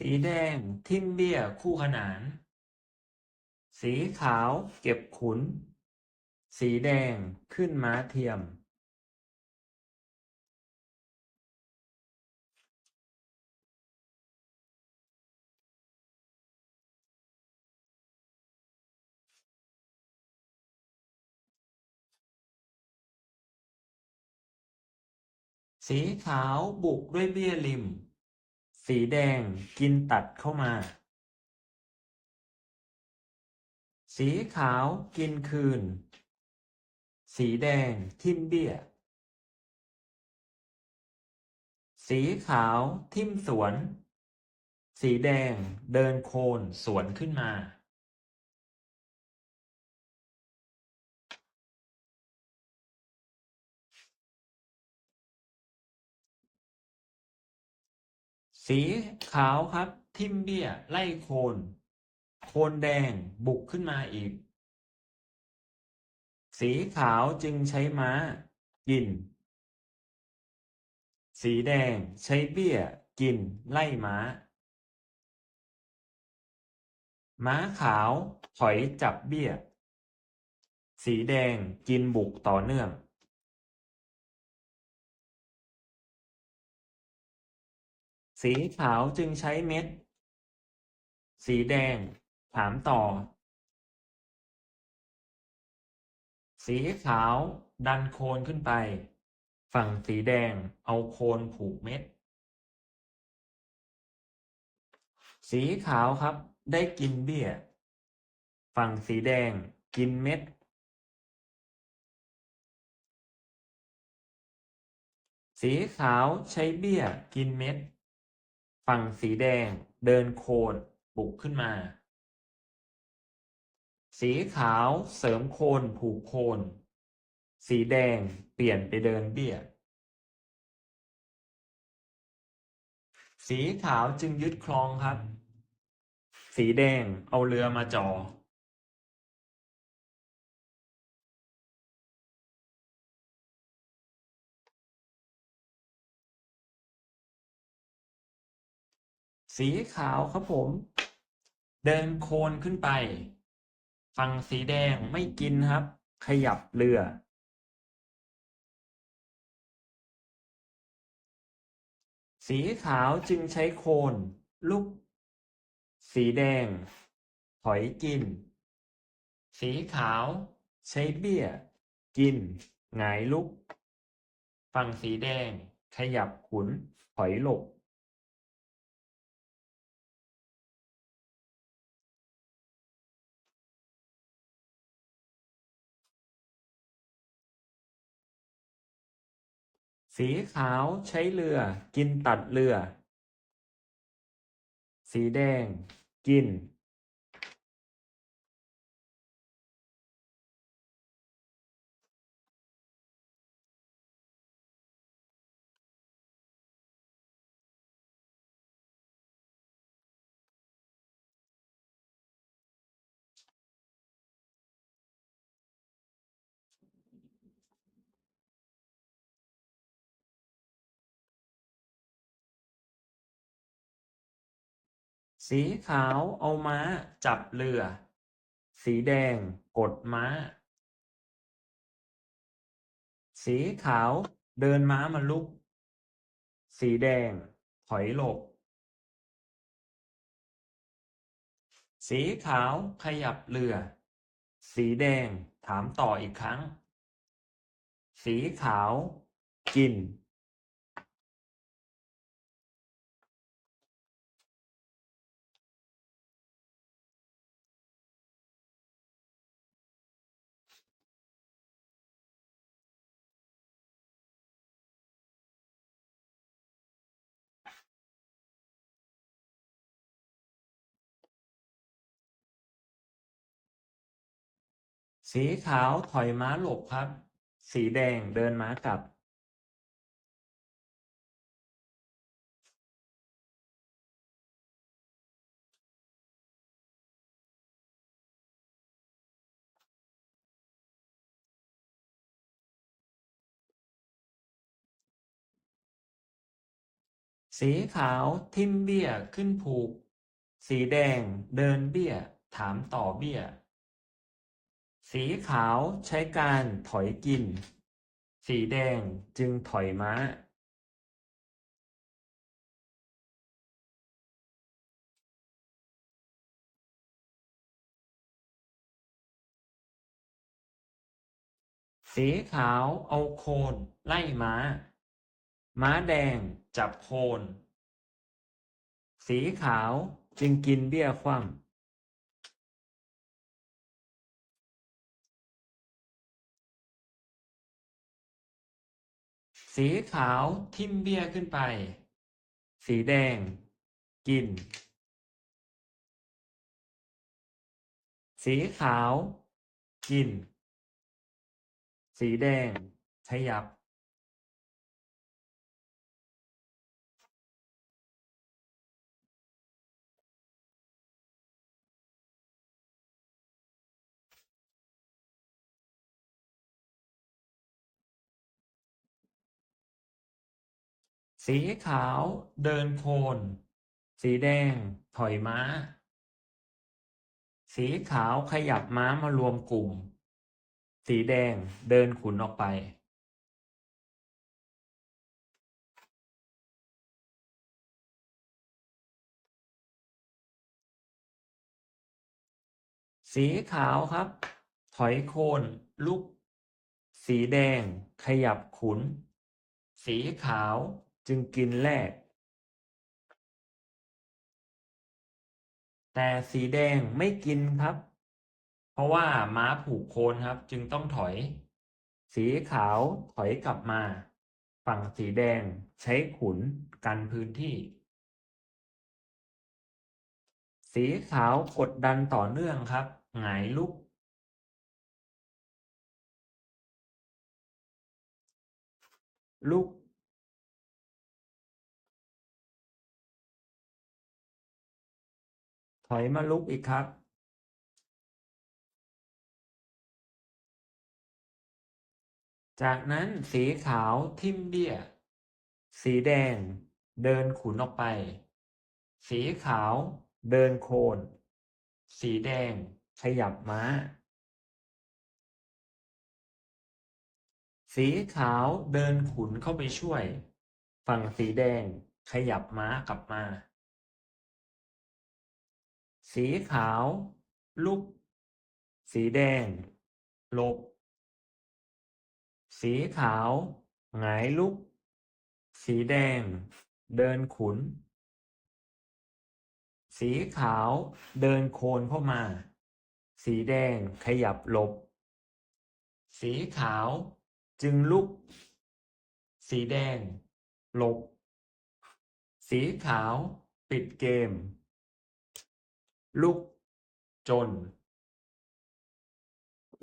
สีแดงทิ่มเบี้ยคู่ขนาน สีขาวเก็บขุน สีแดงขึ้นม้าเทียม สีขาวบุกด้วยเบี้ยริม สีแดงกินตัดเข้ามา สีขาวกินคืน สีแดงทิ่มเบี้ย สีขาวทิ่มสวน สีแดงเดินโคนสวนขึ้นมา สีขาวครับ ทิมเบี้ย ไล่โคน โคนแดงบุกขึ้นมาอีก สีขาวจึงใช้ม้า กิน สีแดงใช้เบี้ย กิน ไล่ม้า ม้าขาวถอยจับเบี้ย สีแดงกินบุกต่อเนื่อง สีขาวจึงใช้เม็ด สีแดง ถามต่อ สีขาวดันโคนขึ้นไป ฝั่งสีแดงเอาโคนผูกเม็ด สีขาวครับ ได้กินเบี้ย ฝั่งสีแดงกินเม็ด สีขาวใช้เบี้ยกินเม็ด ฝั่งสีแดงเดินโคนบุกขึ้นมา สีขาวเสริมโคนผูกโคน สีแดงเปลี่ยนไปเดินเบี้ย สีขาวจึงยึดคลองครับ สีแดงเอาเรือมาจอ สีขาวครับผม เดินโคนขึ้นไป ฝั่งสีแดงไม่กินครับ ขยับเรือ สีขาวจึงใช้โคนลุกสีแดง ถอยกิน สีขาวใช้เบี้ย กินหงายลุก ฝั่งสีแดง ขยับขุน ถอยหลบ สีขาวใช้เรือ กินตัดเรือ สีแดง กิน สีขาวเอาม้าจับเรือ สีแดงกดม้า สีขาวเดินม้ามาลุก สีแดงถอยหลบ สีขาวขยับเรือ สีแดงถามต่ออีกครั้ง สีขาวกิน สีขาวถอยม้าหลบครับ สีแดงเดินม้ากลับ สีขาวทิมเบี้ยขึ้นผูก สีแดงเดินเบี้ย ถามต่อเบี้ย สีขาวใช้การถอยกิน สีแดงจึงถอยม้า สีขาวเอาโคนไล่ม้า ม้าแดงจับโคน สีขาวจึงกินเบี้ยคว่ำ สีขาวทิ่มเบี้ยขึ้นไป สีแดง กิน สีขาว กิน สีแดง ขยับ สีขาวเดินโคน สีแดงถอยม้า สีขาวขยับม้ามารวมกลุ่ม สีแดงเดินขุนออกไป สีขาวครับ ถอยโคนลุก สีแดงขยับขุน สีขาว จึงกินแรก แต่สีแดงไม่กินครับ เพราะว่าม้าผูกโคนครับ จึงต้องถอย สีขาวถอยกลับมา ฝั่งสีแดงใช้ขุนกันพื้นที่ สีขาวกดดันต่อเนื่องครับหงายลุกลุก ถอยมาลุกอีกครับ จากนั้นสีขาวทิมเบี้ย สีแดง เดินขุนออกไป สีขาว เดินโคน สีแดง ขยับม้า สีขาวเดินขุนเข้าไปช่วย ฝั่งสีแดงขยับม้ากลับมา สีขาว ลุก สีแดง หลบ สีขาว หงายลุก สีแดง เดินขุน สีขาวเดินโคนเข้ามา สีแดงขยับหลบ สีขาวจึงลุก สีแดง หลบ สีขาว ปิดเกม ลูกจน